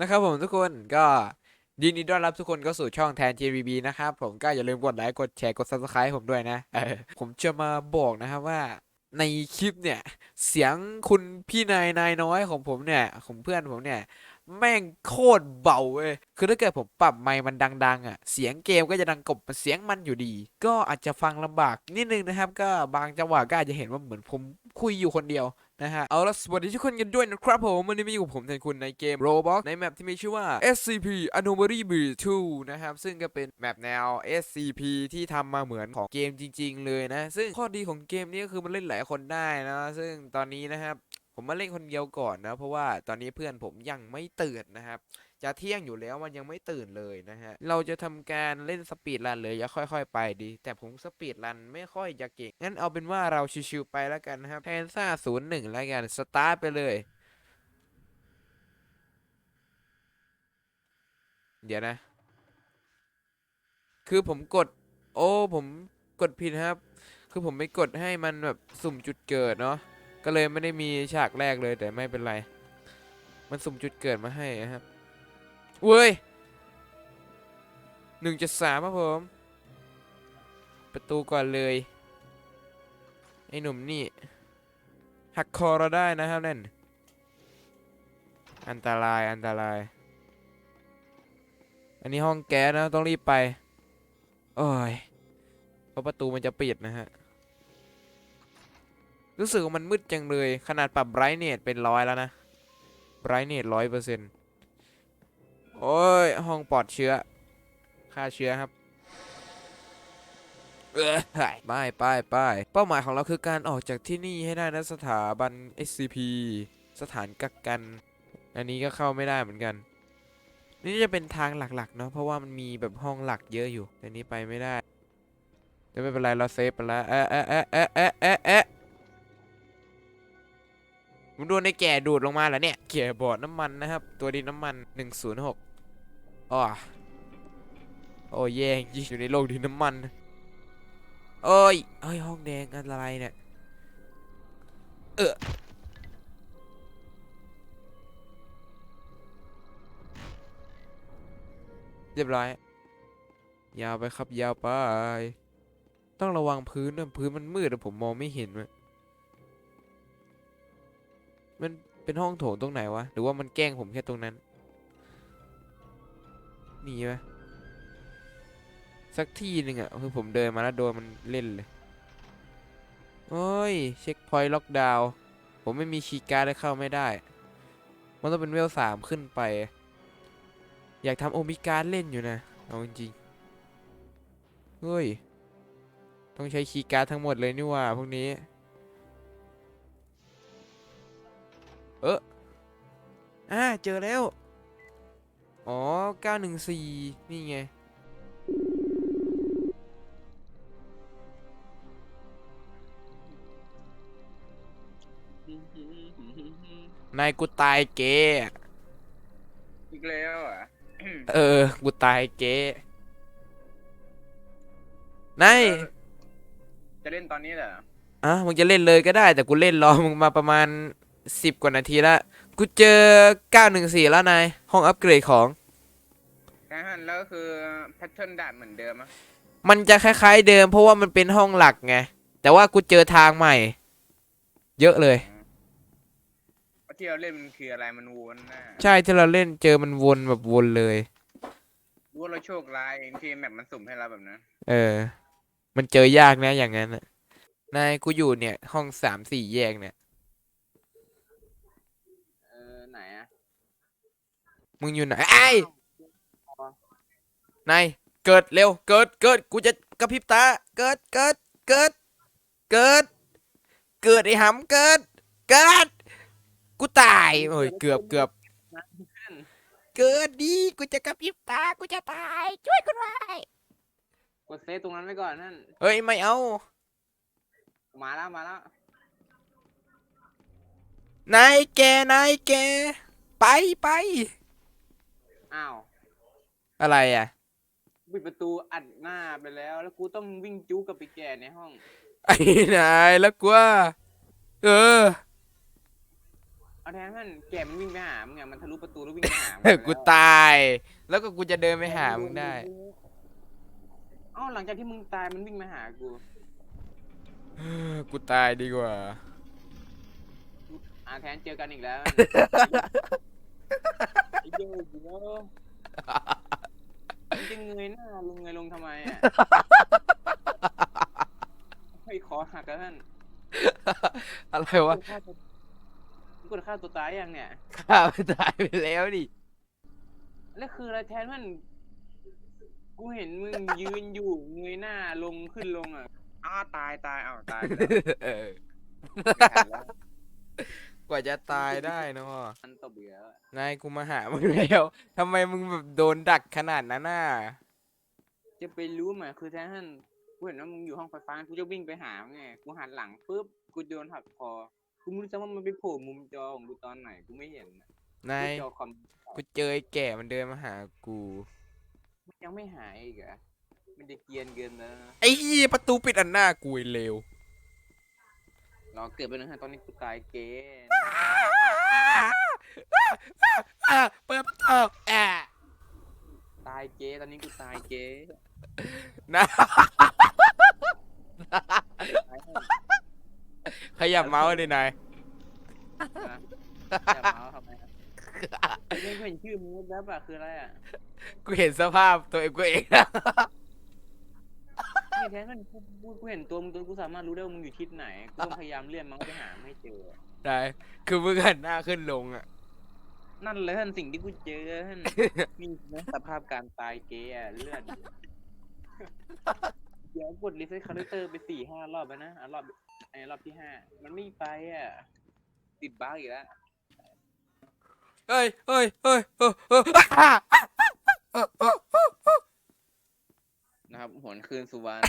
นะครับผมทุกคนก็ยินดีต้อนรับทุกคนเข้าสู่ช่องแทน TVB นะครับผมก็อย่าลืมกดไลค์กดแชร์กด Subscribe ผมด้วยนะผมจะมาบอกนะครับว่าในคลิปเนี่ย เสียงคุณพี่นายนายน้อยของผมเนี่ย ของเพื่อนผมเนี่ย แม่งโคตรเบาเว้ยคือถ้าเกิดผมปรับไมค์มันดัง ๆ อะ เสียงเกมก็จะดังกบเสียงมันอยู่ดี ก็อาจจะฟังลำบากนิดนึงนะครับ ก็บางจังหวะก็อาจจะเห็นว่าเหมือนผมคุยอยู่คนเดียว นะฮะ เอาละสวัสดีทุกคนกันด้วยนะครับผม วันนี้มาอยู่กับผมแทนคุณในเกม Roblox ในแมปที่มีชื่อว่า SCP Anomaly b r e e 2นะครับ ซึ่งก็เป็นแมปแนว SCP ที่ทำมาเหมือนของเกมจริง ๆ เลยนะ ซึ่งข้อดีของเกมนี้ก็คือมันเล่นหลายคนได้นะ ซึ่งตอนนี้นะครับ ผมมาเล่นคนเดียวก่อนนะ เพราะว่าตอนนี้เพื่อนผมยังไม่ตื่นนะครับ จะเที่ยงอยู่แล้วมันยังไม่ตื่นเลยนะฮะ เราจะทำการเล่นสปีดรันเลยอย่าค่อย ๆ ไปดี แต่ผมสปีดรันไม่ค่อยจะเก่ง งั้นเอาเป็นว่าเราชิวๆไปแล้วกันนะครับแทนซ่าศูนย์หนึ่งแล้วกัน สตาร์ทไปเลย เดี๋ยวนะ คือผมกด โอ้ ผมกดผิดครับ คือผมไม่กดให้มันแบบสุ่มจุดเกิดเนาะ ก็เลยไม่ได้มีฉากแรกเลยแต่ไม่เป็นไร มันสุ่มจุดเกิดมาให้นะครับ เว้ยหนึ่งจุดสามครับผม ประตูก่อนเลย ไอ้หนุ่มนี่ หักคอเราได้นะครับนั่น อันตรายอันตราย อันนี้ห้องแก๊สนะต้องรีบไป โอ้ย เพราะประตูมันจะปิดนะฮะ รู้สึกว่ามันมืดจังเลย ขนาดปรับไบรท์เนตเป็นร้อยแล้วนะไบรท์เนตร้อยเปอร์เซ็นต์ โอ้ย ห้องปลอดเชื้อฆ่าเชื้อครับเออไปไปไปเป้าหมายของเราคือการออกจากที่นี่ให้ได้นะสถาบัน SCP สถานกักกัน อันนี้ก็เข้าไม่ได้เหมือนกัน นี่จะเป็นทางหลักๆเนาะเพราะว่ามันมีแบบห้องหลักเยอะอยู่ แต่นี้ไปไม่ได้แต่ไม่เป็นไรเราเซฟไปแล้วเอ๊ะเอ๊ะเอ๊ะเอ๊ะเอ๊ะเอ๊ะเอ๊ะผมโดนในแก่ดูดลงมาแล้วเนี่ยแก่บอดน้ำมันนะครับ ตัวดินน้ำมัน 106 อ๋อโอ้แย่จริงอยู่ในโลกดินน้ำมัน เอ้ยเอ้ย ห้องแดงอะไรเนี่ย เออเรียบร้อย ยาวไปครับ ยาวไป ต้องระวังพื้นนะพื้นมันมืดอะผมมองไม่เห็นมันมันเป็นห้องโถงตรงไหนวะ หรือว่ามันแกล้งผมแค่ตรงนั้น มีไหมสักที่หนึ่งอะคือผมเดินมาแล้วโดนมันเล่นเลยโอ้ย เช็คพอยต์ล็อกดาวน์ผมไม่มีคีย์การ์ดเลยเข้าไม่ได้ มันต้องเป็นเวลสามขึ้นไป อยากทำโอมิการ์ดเล่นอยู่นะ เอาจริงๆเฮ้ย ต้องใช้คีย์การ์ดทั้งหมดเลยนี่ว่าพวกนี้ เอออ่าเจอแล้ว อ๋อ 914 นี่ไง นายกูตายเก๋อีกแล้วอะเออ กูตายเก๋นายจะเล่นตอนนี้เหรอ อะมึงจะเล่นเลยก็ได้ แต่กูเล่นรอมึงมาประมาณสิบกว่านาทีละ กูเจอ 914 แล้วนาย ห้องอัปเกรดของแค่นั้นแล้วก็คือแพทเทิร์นด่านเหมือนเดิมอะมันจะคล้ายๆเดิมเพราะว่ามันเป็นห้องหลักไง แต่ว่ากูเจอทางใหม่ เยอะเลย ที่เราเล่นมันคืออะไรมันวนนะใช่ที่เราเล่นเจอมันวนแบบวนเลย รู้ว่าเราโชคร้ายเองที่แมปมันสุ่มให้เราแบบนั้นเออ มันเจอยากนะอย่างนั้นน่ะนายกูอยู่เนี่ย ห้องสามสี่แยกเนี่ย เออไหนอะ มึงอยู่ไหนไอ้ยนายเกิดเร็ว เกิดเกิดกูจะกระพริบตา เกิดเกิดเกิดเกิด เกิดไอ้หำเกิด เกิด กูตายโอ้ยเกือบเกือบเกิดดีกูจะกระพริบตากูจะตาย ช่วยกูด้วยกดเซฟตรงนั้นไว้ก่อนนั่นเฮ้ยไม่เอา มาแล้วมาแล้วนายแกนายแก ไปไป อ้าวอะไรอะ ปิดประตูอัดหน้าไปแล้ว แล้วกูต้องวิ่งจู้กับไปแก่ในห้อง ไอ้นายแล้วกูว่าเออเอาแทนท่านแกมันวิ่งไปหามึงไงมันทะลุประตูแล้ววิ่งไปหามึงเออไปกูแล้วตาย แล้วก็กูจะเดินไปหามึงได้เอ้าหลังจากที่มึงตายมันวิ่งมาหากูกูตายดีกว่าอาแทนเจอกันอีกแล้ว ไอ้เด็กเนาะมึงจะเงยหน้าลงเงยลงทำไมอะเฮ้ยขอหักแล้วท่านอะไรวะกดฆ่าตัวกดฆ่าตัวตายยังเนี่ย ข้าไปตายไปแล้วดิแล้วคืออะไรแทนมัน กูเห็นมึงยืนอยู่เงยหน้าลงขึ้นลงอะอ้าตายตายอ้าวตายไปแล้วเออ ไม่ทันแล้ว กว่าจะตายได้เนาะมันตบอีกแล้วอะนายกูมาหามึงแล้วทำไมมึงแบบโดนดักขนาดนั้นน่ะจะไปรู้ไหมคือแทนท่านกูเห็นว่ามึงอยู่ห้องไฟฟ้ากูจะวิ่งไปหาไงกูหันหลังปุ๊บกูโดนหักคอกูไม่รู้จะว่ามันไปโผล่มุมจอของกูตอนไหนกูไม่เห็นอะนายจอคอมกูเจอไอ้แก่มันเดินมาหากูมันยังไม่หายอีกเหรอะมันจะเกรียนเกินแล้วนะไอ้เหี้ยประตูปิดอันหน้ากูไอ้เลว รอเกิดไปหนึ่งฮะตอนนี้กูตายเกย์อะเปิดประตูแอะตายเกย์ตอนนี้กูตายเกย์นะตายให้ขยับเมาส์เลยนายนะอย่าเมาส์ทำไมอะไม่เห็นชื่อมึงแล้วอะคืออะไรอะกูเห็นสภาพตัวเองกูเอง นี่แทนมันกูกูกูเห็นตัวมึงตัวกูสามารถรู้ได้ว่ามึงอยู่ทิศไหนกูต้องพยายามเลื่อนมันไปหาไม่เจอ ได้ คือมึงหันหน้าขึ้นลงอะ นั่นเลยท่านสิ่งที่กูเจอท่านนี่นะสภาพการตายเกย์อะเลือดเดี๋ยวกดรีเซ็ตคาแรคเตอร์ไปสี่ห้ารอบแล้วนะอะรอบไอ้รอบที่ห้ามันไม่ไปอะติดบ้าอีกแล้วเฮ้ยเฮ้ยเฮ้ยเฮ้ยเฮ้ย นะครับหวนคืนสุวรรณ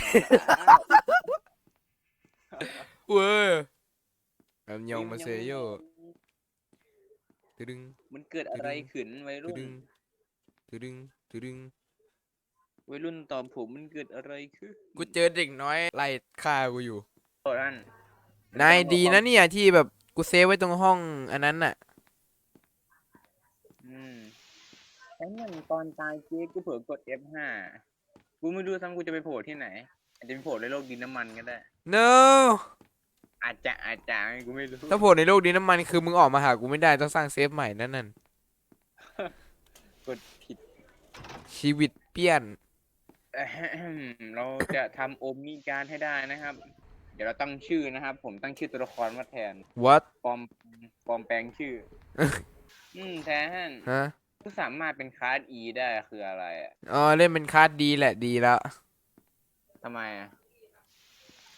เว้ยแอมยองมาเซโยตึดึงมันเกิดอะไรขึ้นวัยตึรุ่นดึงตึดึงตึดึงวัยรุ่นตอบผมมันเกิดอะไรขึ้นกูเจอเด็กน้อยไล่ฆ่ากูอยู่โอ้ท่านนายดีนะเนี่ยที่แบบกูเซฟไว้ตรงห้องอันนั้นน่ะอืมไอ้นั่นตอนตายเจ๊กูเผลอกด F5 กูไม่รู้ซ้ำกูจะไปโผล่ที่ไหน อาจจะไปโผล่ในโลกดินน้ำมันก็ได้ no อาจจะอาจจะกูไม่รู้ถ้าโผล่ในโลกดินน้ำมันคือมึงออกมาหากูไม่ได้ต้องสร้างเซฟใหม่นั่นนั่นกดผิดชีวิตเปี้ยนแอะแฮมเราจะทำโอมมีการให้ได้นะครับ เดี๋ยวเราตั้งชื่อนะครับ ผมตั้งชื่อตัวละครว่าแทน what ปลอมปลอมแปลงชื่อ อืมแทนฮะ กูสามารถเป็นคลาส E ได้คืออะไรอะอ๋อเล่นเป็นคาร์ดดีแหละดีแล้ว ทำไมอะ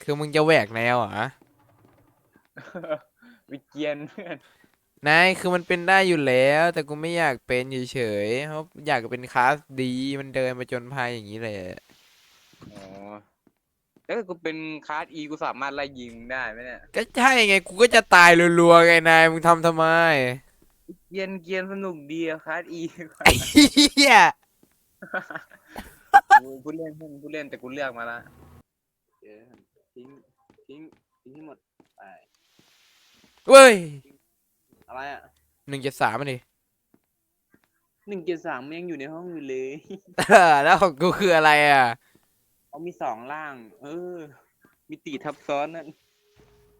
คือมึงจะแหวกแนวเหรอะ วิเกียนเพื่อนนายคือมันเป็นได้อยู่แล้ว แต่กูไม่อยากเป็นเฉยๆเพราะอยากเป็นคลาสดีมันเดินมาจนภัยอย่างนี้เลยอ๋อแล้วถ้ากูเป็นคลาส E กูสามารถไล่ยิงได้ไหมเนี่ย ก็ใช่ไงกูก็จะตายรัวๆไงนายมึงทำทำไม เกียนเกียนสนุกดีอะคลาส E ไอ้เหี้ยกูกูเล่นเพื่อนกูเล่นแต่กูเลือกมาละเออทิ้งทิ้งทิ้งให้หมดไปเว้ยอะไรอะหนึ่งเจ็ดสามมันดิหนึ่งเจ็ดสามมันยังอยู่ในห้องอยู่เลย แล้วของกูคืออะไรอะเอามีสองล่าง เออ มิติทับซ้อนนั่น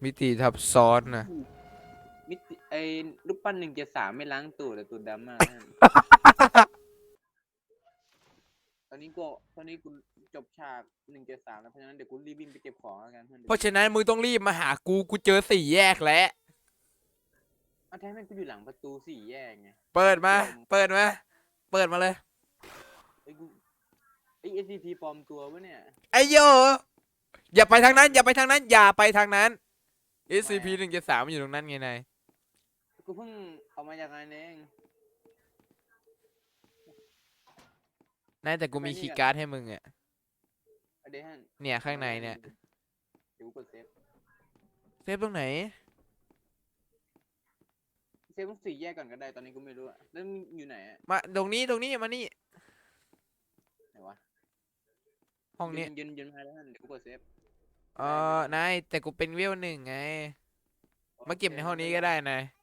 มิติทับซ้อนนะมิติ ไอ้รูปปั้นหนึ่งเจ็ดสามไม่ล้างตูดแต่ตูดดำมากนั่นตอนนี้กูตอนนี้กูจบฉากหนึ่งเจ็ดสามแล้วเพราะฉะนั้นเดี๋ยวกูรีบวิ่งไปเก็บของแล้วกันเพื่อนเพราะฉะนั้นมึงต้องรีบมาหากูกูเจอสี่แยกแล้ว เอาแท้แม่งกูอยู่หลังประตูสี่แยกไงเปิดมา เปิดมา เปิดมาเลย ไอ้กูไอ้ SCP ปลอมตัววะเนี่ย ไอโยอย่าไปทางนั้น อย่าไปทางนั้น อย่าไปทางนั้น SCP หนึ่งเจ็ดสามอยู่ตรงนั้นไงนาย กูเพิ่งเอามาจากงานเองนายแต่กูมีคีย์การ์ดให้มึงอะ เอาเดยวฮันเนี่ยข้างในเนี่ย เดี๋ยวกูกดเซฟ เซฟตรงไหน เซฟต้องสี่แยกก่อนก็ได้ ตอนนี้กูไม่รู้อะแล้วมึงอยู่ไหนอะมาตรงนี้ตรงนี้มานี่ ไหนวะห้องนี้ ยืนยืนมาแล้วฮันเดี๋ยวกูกดเซฟ เออนายแต่กูเป็นเวลหนึ่งไง มาเก็บในห้องนี้ก็ได้นายเ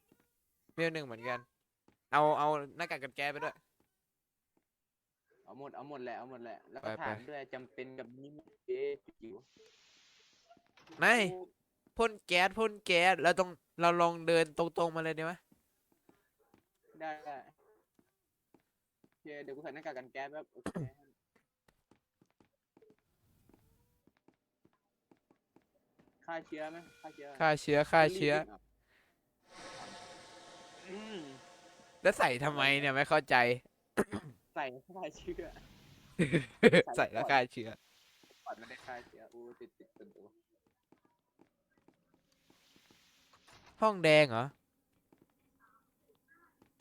วเวลหนึ่งเหมือนกัน เอาเอาหน้ากากกันแก๊สไปด้วย เอาหมดเอาหมดแหละเอาหมดแหละแล้วก็ไปไป ถามด้วยจำเป็นกับนี้ไหมเจ๊จิ๋วไม่พ่นแก๊สพ่นแก๊สแล้วตรงเราลองเดินตรงๆมาเลยดีไหมได้ได้โอเคเดี๋ยวกูใส่หน้ากากกันแก๊สแบบโอเคฆ่าเชื้อไหมฆ่าเชื้อฆ่าเชื้อฆ่าเชื้อ อืมแล้วใส่ทำไมเนี่ยไม่เข้าใจ ใส่ฆ่าเชื้อใส่แล้วฆ่าเชื้อปอดไม่ได้ฆ่าเชื้ออู้ติดติดติดตัวห้องแดงเหรอ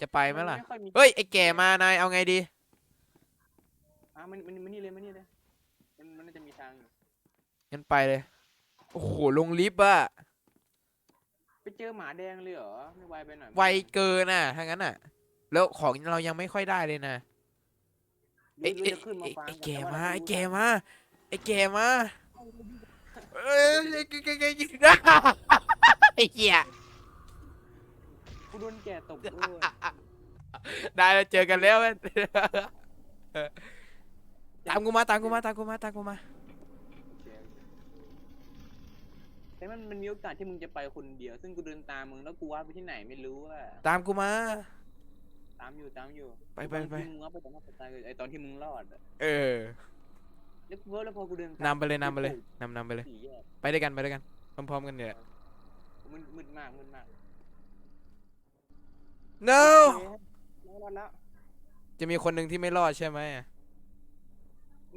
จะไปไหมล่ะนค่อยมีเฮ้ย ไอ้แก่มานายเอาไงดี อะมันมันมันนี่เลยมันนี่เลยมันมันน่าจะมีทางอยู่งั้นไปเลย โอ้โห ลงลิฟต์อะไป เจอหมาแดงเลยเหรอไม่ไวไปหน่อยไวเกินน่ะถ้างั้นน่ะ แล้วของเรายังไม่ค่อยได้เลยนะหรืไอ้อหรือไอ้จะขึ้นมาไอ้ฟังไอ้นแก่ต่ว่มาเรไอ้รู้แก่ทงมาไอ้แก่มาเอ้ยไอ้แก่แก่แก่ยิงไอ้เหี้ยกูโดนแก่ตบโอ้ยได้แล้วเจอกันแล้วเว้ยตามกูมาตามกูมาตามกูมาตามกูมา โอเคโอเค แต่มันมันมีโอกาสที่มึงจะไปคนเดียว ซึ่งกูเดินตามมึงแล้วกูว่าไปที่ไหนไม่รู้อะตามกูมา ตามอยู่ตามอยู่ไปไปไป ตอนที่มึงว่าไปตอนนั้นตายไอตอนที่มึงรอดอะเออแล้วกูแล้วพอกูเดินนำไปเลยนำไปเลยนำนำไปเลย สี่แยกไปด้วยกันไปด้วยกันพร้อมๆกันเนี่ยมืดมืดมากมืดมาก no โอเคแล้วรอดแล้วจะมีคนหนึ่งที่ไม่รอดใช่ไหม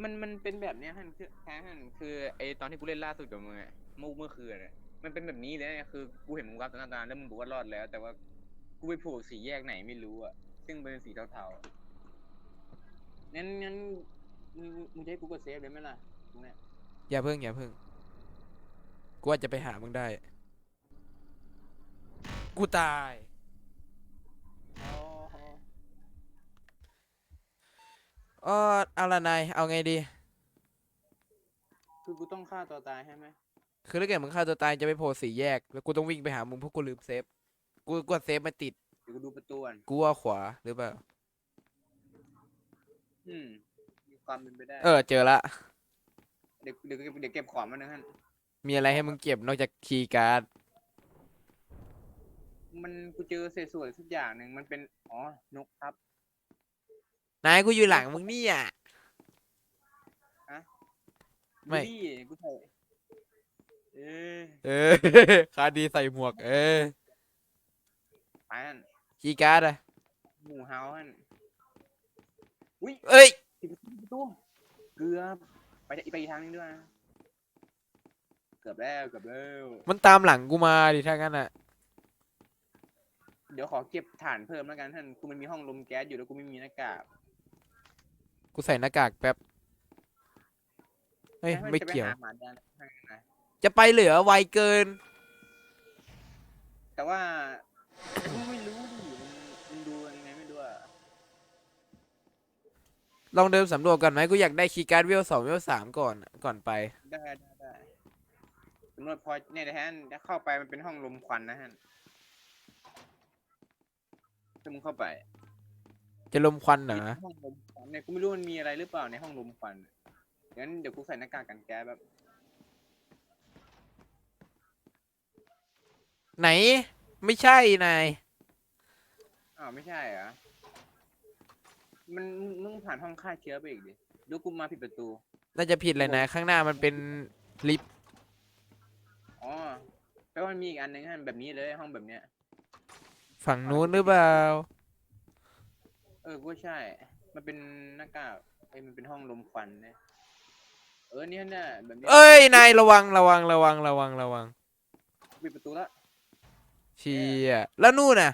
มันมันเป็นแบบเนี้ยฮันคือแท้ฮันคือไอตอนที่กูเล่นล่าสุดกับมึงอะ เมื่อเมื่อคืนอะมันเป็นแบบนี้เลยนะคือกูเห็นมึงรับตอนนั้นแล้วมึงบอกว่ารอดแล้ว แต่ว่ากูไปโผล่สี่แยกไหนไม่รู้อะซึ่งเป็นสีเทาๆงั้นงั้นมึงมึงจะให้กูกดเซฟเลยไหมล่ะตรงเนี้ยอย่าเพิ่งอย่าเพิ่งกูว่าจะไปหามึงได้ กูตาย อ๋ออ๋อเอาละนายเอาไงดี คือกูต้องฆ่าตัวตายใช่ไหม คือถ้าเกิดมึงฆ่าตัวตายจะไปโผล่สี่แยก แล้วกูต้องวิ่งไปหามึงเพราะกูลืมเซฟ กูกดเซฟไม่ติด เดี๋ยวกูดูประตูก่อนกูว่าขวาหรือเปล่า อืมมีความเป็นไปได้ เออเจอละ เดี๋ยวเดี๋ยวเดี๋ยวเก็บของมาหนึ่งฮันมีอะไรให้มึงเก็บนอกจากคีย์การ์ด มันกูเจอเศษส่วนสักอย่างหนึ่งมันเป็น อ๋อ นกครับ นายกูอยู่หลังมึงเนี่ย ไม่ ดูดิกูใส่ เอ้ยเออ คาดีใส่หมวก เออไปฮันคีย์การ์ดอะหมูเฮาฮันอุ้ยเอ้ย ปิดประตูเกือบไปอีกไปอีกทางนึงด้วยนะเกือบแล้วเกือบแล้วมันตามหลังกูมาดิถ้างั้นอะเดี๋ยวขอเก็บฐานเพิ่มแล้วกันท่านกูมันมีห้องลมแก๊สอยู่แล้วกูไม่มีหน้ากากกูใส่หน้ากากแป๊บ เฮ้ยให้นไม่จะปเกี่ยวหาหมาแดงให้นะ จะไปเหลือไวเกิน แต่ว่ากูไม่รู้ดิมันมันดูยังไงไม่รู้อะลองเดินสำรวจก่อนไหมกูอยากได้คีย์การ์ดเวลสองเวลสามก่อนอะก่อนไป ได้ได้ได้สำรวจพอเนี่ยนะฮะถ้าเข้าไปมันเป็นห้องลมควันนะฮะถ้ามึงเข้าไปจะลมควันเหรอห้องลมควันเนี่ยกูไม่รู้มันมีอะไรหรือเปล่าในห้องลมควันงั้นเดี๋ยวกูใส่หน้ากากกันแก๊สแบบ ไหน ไม่ใช่นาย อ้าวไม่ใช่เหรอ มันมึงมึงผ่านห้องฆ่าเชื้อไปอีกดิเดี๋ยวกูมาผิดประตู น่าจะผิดเลยนะ ข้างหน้ามันเป็นลิฟต์อ๋อแปลว่ามันมีอีกอันหนึงฮะแบบนี้เลยห้องแบบเนี้ย ฝั่งนู้นหรือเปล่า เออกูว่าใช่ มันเป็นหน้ากากไอ้ยมันเป็นห้องลมควันเนี่ยเออเนี่ยน่ะแบบนี้เอ้ยนายระวังระวังระวังระวังระวัง ปิดประตูแล้ว เชียแล้วนู่นน่ะ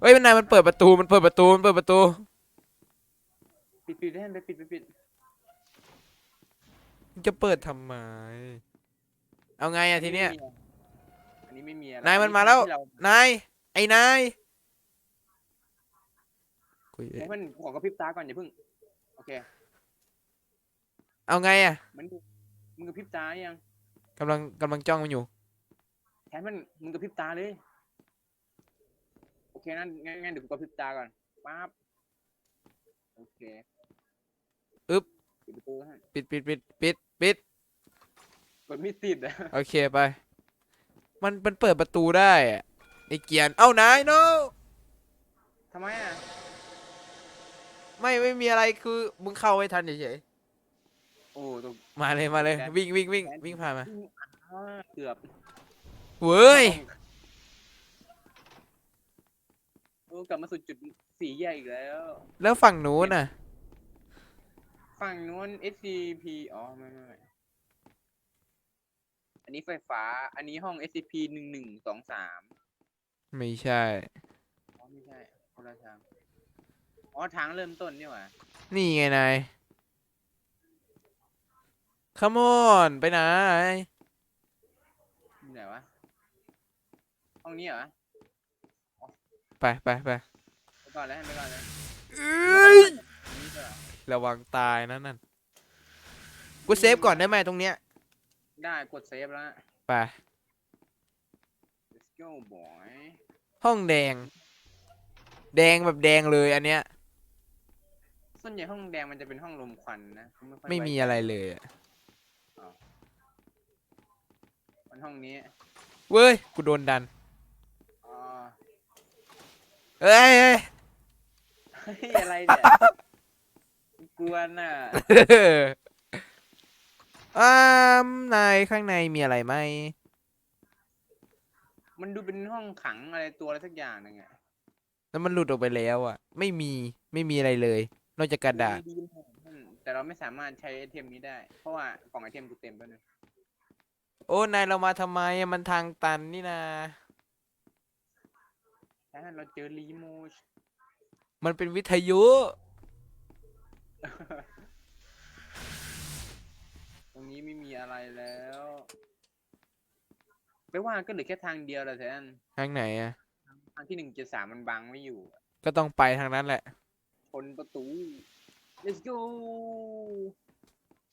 เฮ้ยมันนายมันเปิดประตูมันเปิดประตูมันเปิดประตู ปิดปิดให้ไปปิดปิดปิดมันจะเปิดทำไม เอาไงอะทีเนี้ย อันนี้ไม่มีอะไรนายมันมาแล้ว ที่เรนาย ไอ้นายกูเฮ้ยมันขอกระพริบตาก่อนอย่าเพิ่ง โอเค เอาไงอะมันมึงกระพริบตายังกำลังกำลังจ้องมันอยู่แท นมันมึงกระพริบตาเลยเคงั้นงั้นงั้นเดี๋ยวกูกระพริบตาก่อนปั๊บโอเคอึ๊บ ปิดประตูให้ปิดปิดปิดปิดปิดกดไม่ติดอะโอเคไป มันมันเปิดประตูได้อะไอเกียนเอ้านายโน ทำไมอะไม่ไม่มีอะไรคือมึงเข้าไม่ทันเฉยโอ้ตรงๆมาเลยมาเลยแกนวิ่งวิ่งวิ่งวิ่งผ่านมาอ่าเกือบ เว้ยโอ้กลับมาสู่จุดสี่แยกอีกแล้ว แล้วฝั่งนู้นน่ะ ฝั่งนู้น SCP อ๋อไม่ไม่ไม่อันนี้ไฟฟ้า อันนี้ห้อง SCP หนึ่งหนึ่งสองสามไม่ใช่ อ๋อไม่ใช่คนละทางอ๋อทางเริ่มต้นนี่หว่านี่ไงนาย Come on ไปไหนที่ไหนวะ ห้องนี้เหรอไปไปไปไปก่อนแล้วไปก่อนแล้วเอ้ยอันนี้ก็ระวังตายนะนั่นกูเซฟก่อนได้ไหมตรงเนี้ยได้กดเซฟแล้ว ไป let's go boy ห้องแดง แดงแบบแดงเลยอันเนี้ย ส่วนใหญ่ห้องแดงมันจะเป็นห้องลมควันนะเขาค่อยไม่ว้มีใจอะไรเลยอะมันห้องนี้เว้ยกูโดนดันอ๋อ เอ้ยเอ้ยเฮ้ยอะไรเนี่ย กวนอะอ้ามนายข้างในมีอะไรไหมมันดูเป็นห้องขังอะไรตัวอะไรสักอย่างหนึงอะแล้วมันหลุดออกไปแล้วอะ ไม่มีไม่มีอะไรเลย นอกจากกระดาษดีๆนะอืมแต่เราไม่สามารถใช้ไอเทมนี้ได้ เพราะว่ากล่องไอเทมกูเต็มไปเลยโอ้นายเรามาทำไมอะมันทางตันนี่นาถ้า เราเจอรีโมชมันเป็นวิทยุ ตรงนี้ไม่มีอะไรแล้วไม่ว่าก็เหลือแค่ทางเดียวแหละแทนทางไหนอะ ทางที่หนึ่งเจ็ดสามมันบังไม่อยู่ก็ต้องไปทางนั้นแหละ ชนประตู let's go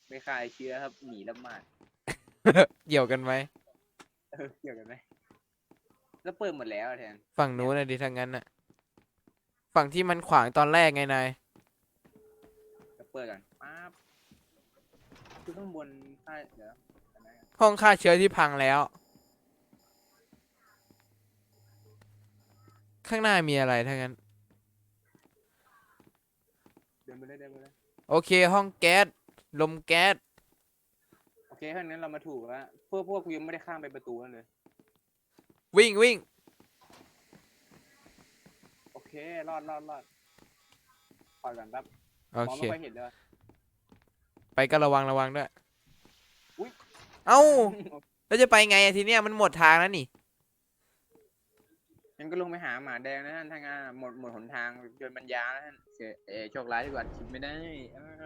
ไม่คลายเชื้อครับหนีละหมาด เกี่ยวกันไหมเออเกี่ยวกันไหม แล้วเปิดหมดแล้วอะแทนฝั่งนู้นนะดิทางนั้นน่ะ ฝั่งที่มันขวางตอนแรกไงนายก็เปิดก่อนป๊าบคือข้างบนใต้เดี๋ยวอันนั้นก่อนห้องฆ่าเชื้อที่พังแล้ว ข้างหน้ามีอะไรทั้งนั้น เดินไปเลยเดินไปเลยโอเค ห้องแก๊ส ลมแก๊ส โอเคถ้างั้นเรามาถูกแล้วพวกพวกกูยังไม่ได้ข้ามไปประตูนั่นเลย วิ่งวิ่งโอเค รอดรอดรอดปล่อยก่อนครับโอมองเค ไม่ค่อยเห็นเลย ไปก็ระวังระวังด้วยอุ๊ย เอ้าแล้วจะไปไงอะทีเนี้ยมันหมดทางแล้วนี่ งั้นก็ลงไปหาหมาแดงนะท่านทางงานอะหมดหมดหนทางจนบรรยาแล้วท่านเสียเออโชคร้ายที่กว่าคิดไม่ได้เออ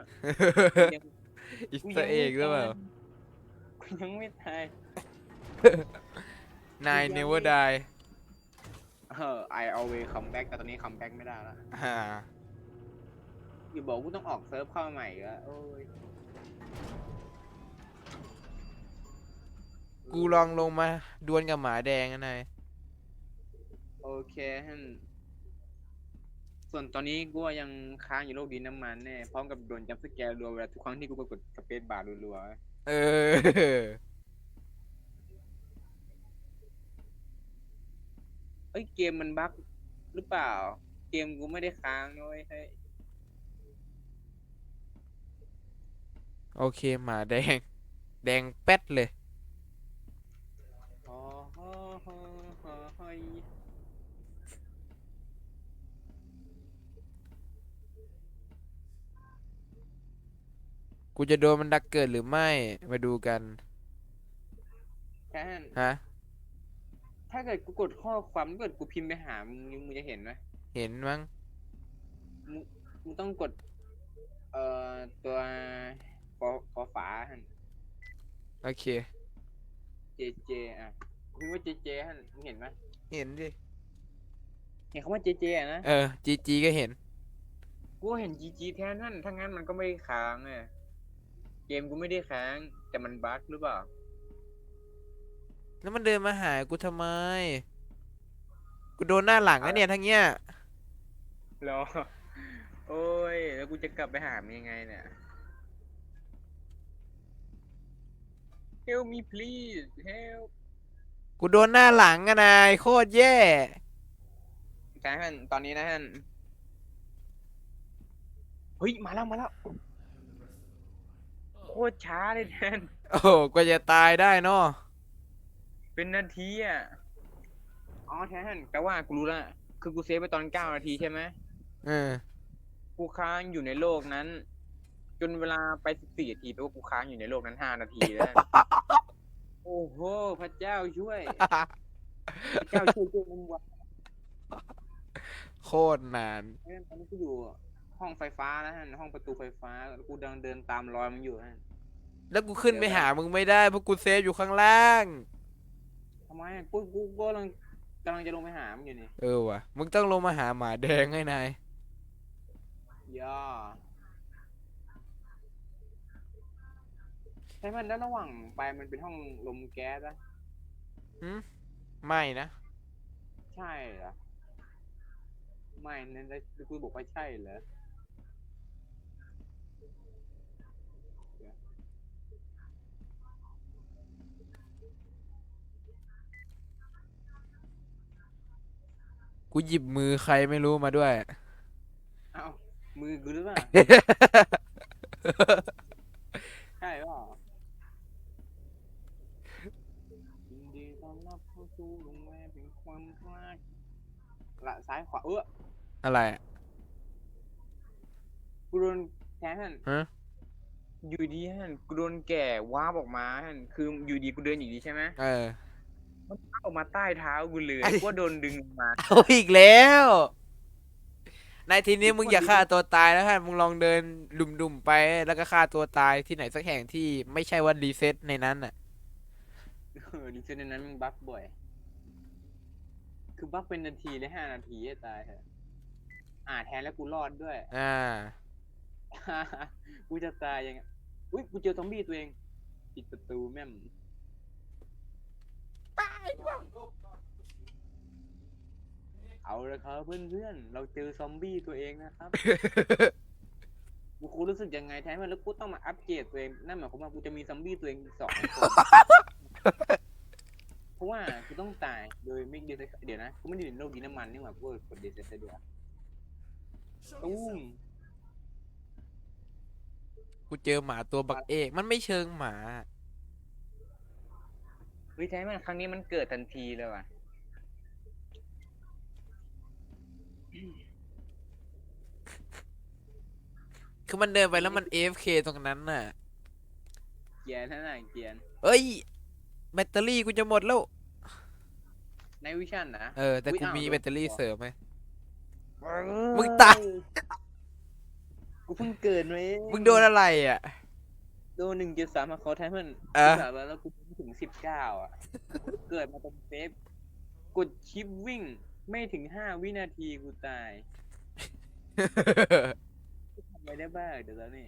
ยังอิสกูเตอร์เอกหรือเปล่ากูยังไม่ตาย นายยังไม่ never die เออ I always come back แต่ตอนนี้ come back ไม่ได้แล้วอ่าอยู่บอกกูต้องออกเซิร์ฟเข้ามาใหม่ก็โอ้ยกูลองลงมาดวลกับหมาแดงนะนายโอเคท่านส่วนตอนนี้กูว่ายังค้างอยู่โลกดินน้ำมันแน่พร้อมกับโดนจัมป์สแกร์รัวเวลาทุกครั้งที่กูกดสเปซบาร์รัวๆเออ เอ้ยเกมมันบั๊กหรือเปล่า เกมกูไม่ได้ค้างนะเว้ยเฮ้ยโอเคหมาแดง แดงแป๊ดเลย อ๋อฮอฮอฮอฮอยกูจะโดนมันดักเกิดหรือไม่ มาดูกันแค่นั้นฮะ ถ้าเกิดกูกดข้อความถ้าเกิดกูพิมพ์ไปหา มึงมึงจะเห็นไหมเห็นมั้งมึงมึงต้องกด เอ่อตัวฟอฟอฝาฮันโอเค เจเจอะพิมพ์ว่าเจเจฮันมึงเห็นไหมเห็นดิเห็นคำว่าเจเจอะนะ เออจีจีก็เห็น กูเห็นจีจีแทนนั่นถ้างั้นมันก็ไม่ได้ค้างอะเกมกูไม่ได้ค้าง แต่มันบั๊กหรือเปล่า แล้วมันเดินมาหากูทำไม กูโดนหน้าหลังนะเนี่ยทั้งเนี้ย รอ โอ้ย แล้วกูจะกลับไปหามันยังไงเนี่ย Help me please help กูโดนหน้าหลังอะนายโคตรแย่แทนตอนนี้นะฮะเฮ้ย มาแล้วมาแล้ว โคตรช้าเลยแทนโอ้โหกว่าจะตายได้เนาะ เป็นนาทีอะ อ๋อแทนแปลว่ากูรู้แล้วคือกูเซฟไปตอนเก้านาทีใช่ไหมเออ กูค้างอยู่ในโลกนั้น จนเวลาไปสิบสี่นาทีแปลว่ากูค้างอยู่ในโลกนั้นห้านาทีแล้ว โอ้โห พระเจ้าช่วย พระเจ้าช่วยช่วยมึงวะโคตรนาน เอ้ยตอนนี้กูอยู่ห้องไฟฟ้าแล้วฮะห้องประตูไฟฟ้าแล้วกูเดินเดินตามรอยมันอยู่ฮะแล้วกูขึ้นไปหามึงไม่ได้เพราะกูเซฟอยู่ข้างล่างทำไมอะกูกูกูกำลังกำลังจะลงไปหามันอยู่นี่เออว่ะมึงต้องลงมาหาหมาแดงให้นายย่าใช่มันแล้วระหว่างไปมันเป็นห้องลมแก๊สอะไม่นะใช่เหรอไม่นั่นได้กูบอกว่าใช่เหรอ กูหยิบมือใครไม่รู้มาด้วย เอ้ามือกูหรือเปล่าใช่เปล่ายินดีต้อนรับเข้าสู่โรงแรมแห่งความรักละซ้ายขวาเอออะไรอะกูโดนแทนฮันฮะอยู่ดีฮันกูโดนแก่ว้าบออกมาฮันคืออยู่ดีกูเดินอยู่ดีใช่ไหมเออ มันว้าบออกมาใต้เท้ากูเลยไอ้ กูว่าโดนดึงลงมา เอาอีกแล้ว ในทีนี้มึงอย่าฆ่าตัวตายแล้วกันมึงลองเดินดุ่มๆไป แล้วก็ฆ่าตัวตายที่ไหนสักแห่งที่ไม่ใช่ว่ารีเซ็ตในนั้นอะ เออดีเซนในนั้นมันบั๊กบ่อย คือบั๊กเป็นนาทีเลยห้านาทีให้ตายเถอะอ่าแทนแล้วกูรอดด้วย อ่า กูจะตายยังไงอุ้ยกูเจอซอมบี้ตัวเอง ปิดประตูแม่ม เอาละครับเพื่อนๆ เราเจอซอมบี้ตัวเองนะครับ กูกูรู้สึกยังไงแทนมันแล้วกูต้องมาอัปเกรดตัวเอง นั่นหมายความว่ากูจะมีซอมบี้ตัวเองอีกสองคน เพราะว่ากูต้องตายโดยไม่เดี๋ยวเดี๋ยวนะ กูไม่ได้อยู่ในโลกดินน้ำมันนี่หว่ากูกดเดซเซเดียวตุ้มกูเจอหมาตัวบักเอก มันไม่เชิงหมา เฮ้ยแท้มันครั้งนี้มันเกิดทันทีเลยว่ะ คือมันเดินไปแล้วมัน AFK ตรงนั้นน่ะ เกียร์นั่นน่ะเกียร์เอ้ย แบตเตอรี่กูจะหมดแล้ว ในวิชั่นนะเออ แต่อุ๊ยกูอ้าวมีโดนแบตเตอรี่ตัวเสริมไหมมึมึงตาย กูเพิ่งเกิดมาเองมึงโดนอะไรอะโดนหนึ่งเจ็ดสามมาคอแทนมันเอะกูแบบว่าแล้วกูถึงสิบเก้าอะ เกิดมาตรงเซฟ กดชิปวิ่งไม่ถึงห้าวินาทีกูตายทำไมได้บ้างเดี๋ยวแล้วนี่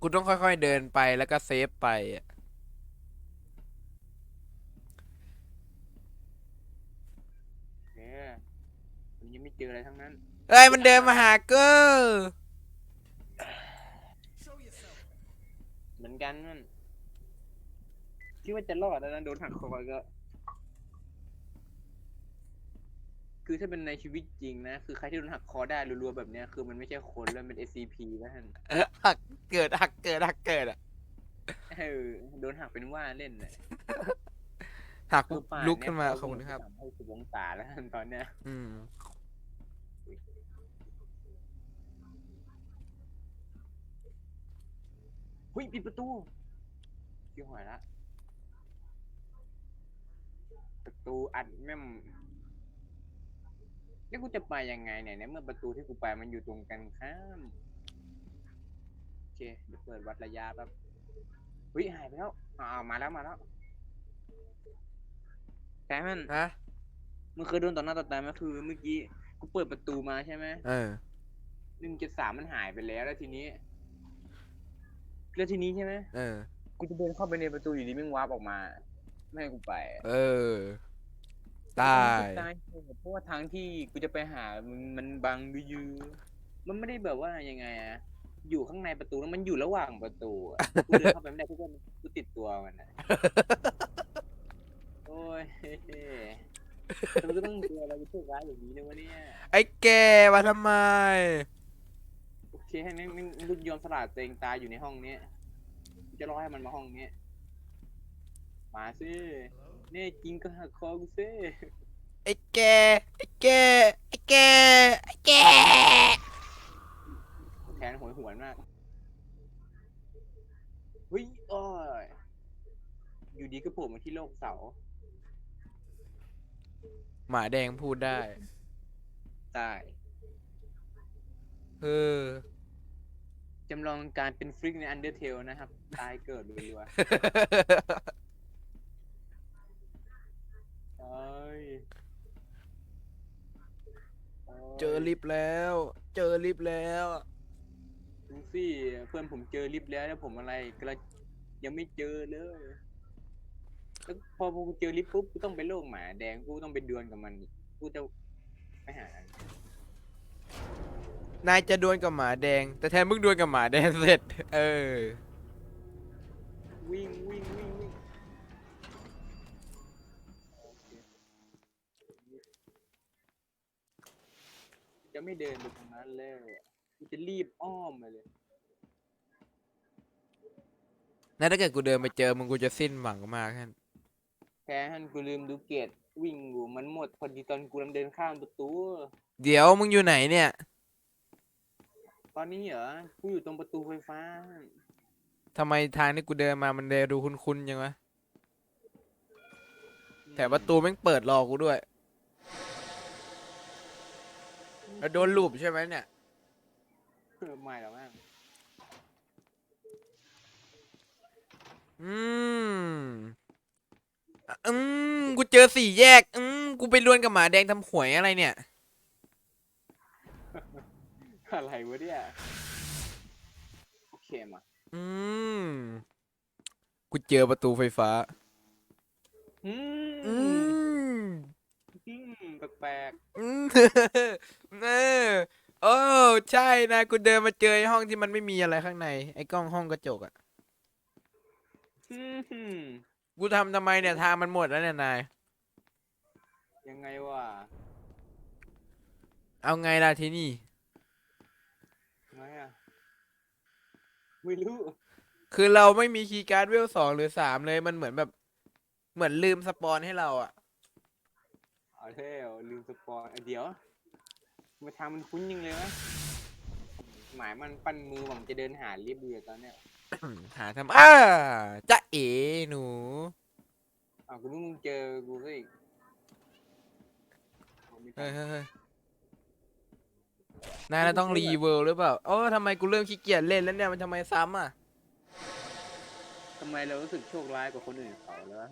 กูต้องค่อยๆเดินไปแล้วก็เซฟไปอะเออผมยังไม่เจออะไรทั้งนั้น เอ้ยมันเดินมาหาเกอร์ เหมือน กันมันคิดว่าจะรอดแล้วนะโดนหักคอก็ คือถ้าเป็นในชีวิตจริงนะ คือใครที่โดนหักคอได้รัวๆแบบเนี้ยคือมันไม่ใช่คนแล้วมันเป็น SCP แล้วฮะเออหักเกิดหักเกิดหักเกิดอะเออโดนหักเป็นว่าเล่นเลยหักคืปุ๊อบป่านลุกเยขึ้นมาเขขอบคุณครับสามให้สิบองศาแล้วตอนเนี้ย อืม เฮ้ยปิดประตูเกี่ยวหอยละประตูอัดแม่มแล้วกูจะไปยังไงเนี่ยในเมื่อประตูที่กูไปมันอยู่ตรงกันข้ามโอเคเดี๋ยวเปิดวัดระยะแป๊บเฮ้ยหายไปแล้วอ้าวมาแล้วมาแล้วแต่มันฮะมึงเคยโดนต่อหน้าต่อตาไหมคือเมื่อกี้กูเปิดประตูมาใช่ไหมเออหนึ่งเจ็ดสามมันหายไปแล้วแล้วทีนี้ แล้วทีนี้ใช่ไหมเออ กูจะเดินเข้าไปในประตูอยู่ดีแม่งวาร์ปออกมาไม่ให้กูไปเออ ตาย ตายเพราะว่าทางที่กูจะไปหามันมันบังดูอยู่มันไม่ได้แบบว่ายังไงอะอยู่ข้างในประตูแล้วมันอยู่ระหว่างประตูอะกูเดินเข้าไปไม่ได้ทุกคนกูติดตัวมันอะโอ้ยมันก็ต้องเจออะไรที่ร้ายอย่างนี้นะวะเนี่ยไอ้แกมาทำไม โอเคให้แม่งแม่งรุดยอมสลัดตัวเองตายอยู่ในห้องเนี้ยกูจะรอให้มันมาห้องเนี้ยมาสิแน่จริงก็หักคอกูสิไอ้แกไอ้แกไอ้แกไอ้แกแขนหวยหวนมากเฮ้ยโอ้ยอยู่ดีก็โผล่มาที่โลกเสาหมาแดงพูดได้ ตาย เออ จำลองการเป็นฟริกในอันเดอร์เทลนะครับ ตายเกิดรัวๆเอ้ยโยเจอลิฟต์แล้ว เจอลิฟต์แล้ว ดูสิเพื่อนผมเจอลิฟต์แล้วแล้วผมอะไรก็เลยยังไม่เจอเลยแล้วพอกูเจอลิฟต์ปุ๊บกูต้องไปโลกหมาแดงกูต้องไปดวลกับมันอีกกูจะไปหา นายจะดวลกับหมาแดง แต่แทนมึงดวลกับหมาแดงเสร็จ เออ วิ่งวิ่งวิ่งวิ่งโอเคจะไม่เดินไปตรงนั้นเลยอะกูจะรีบอ้อมมาเลยแล้วถ้าเกิดกูเดินไปเจอมึงกูจะสิ้นหวังมากท่านแค่ฮันกูลืมดูเกตวิ่งอยู่มันหมดพอดีตอนกูกำลังเดินข้ามประตู เดี๋ยวมึงอยู่ไหนเนี่ย ตอนนี้เหรอ กูอยู่ตรงประตูไฟฟ้า ทำไมทางที่กูเดินมามันเดินดูคุ้นๆยังวะแต่ประตูแม่งเปิดรอกูด้วย แล้วโดนลูบใช่ไหมเนี่ยเออไม่หรอกมั้งอืมอะอืม กูเจอสี่แยก อืม กูไปลวนกับหมาแดงทำหวยอะไรเนี่ย อะไรวะเนี่ยโอเคมาอืมกูเจอประตูไฟฟ้า อือืมมอืมแปลกอืมเออโอ้ใช่นะกูเดินมาเจอไอ้ห้องที่มันไม่มีอะไรข้างใน ไอ้กล้องห้องกระจกอะๆอืมกูทำทำไมเนี่ยทางมันหมดแล้วเนี่ยนาย ยังไงวะเอาไงล่ะที่นี่ ไงอะ ไม่รู้ คือเราไม่มีคีย์การ์ดเวลสองหรือสามเลยมันเหมือนแบบ เหมือนลืมสปอนให้เราอะเอาเท่ลืมสปอยเดี๋ยวมาทางมันคุ้นยังเลยวะหมายมันปั้นมือผมจะเดินหาลิฟต์อยู่ตอนเนี้ยหาทำอ้าจะเอ๋หนูอ้าวกูนึกมึงเจอกูซะอีกเอาไม่ทัเฮ้ยนเฮ้ยเฮ้ย นายเราต้องรีเวิลด์หรือเปล่าโอ้ทำไมกูเริ่มขี้เกียจเล่นแล้วเนี่ยมันทำไมซ้ำอะ ทำไมเรารู้สึกโชคร้ายกว่าคนอื่นเขาแล้ววะ